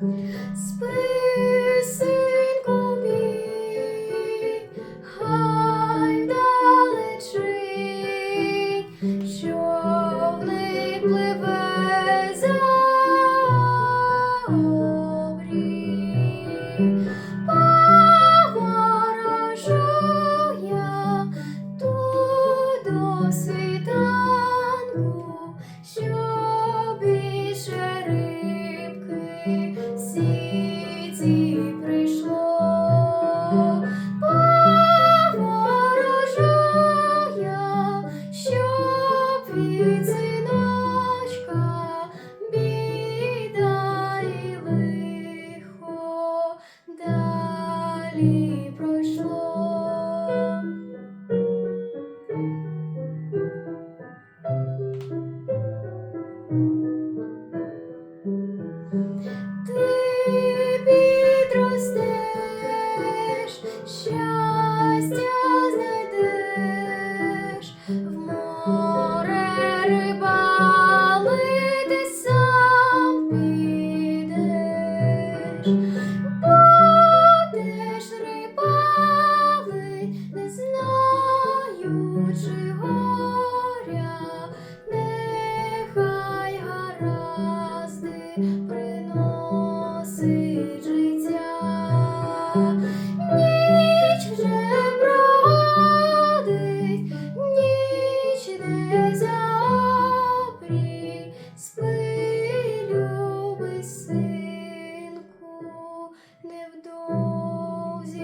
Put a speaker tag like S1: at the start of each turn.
S1: Спи Thank mm -hmm. you. щастя знайдеш. В море рибалити сам рибали, не знаючи нехай гаразди приносить життя. Спи, любий синку, невдовзі.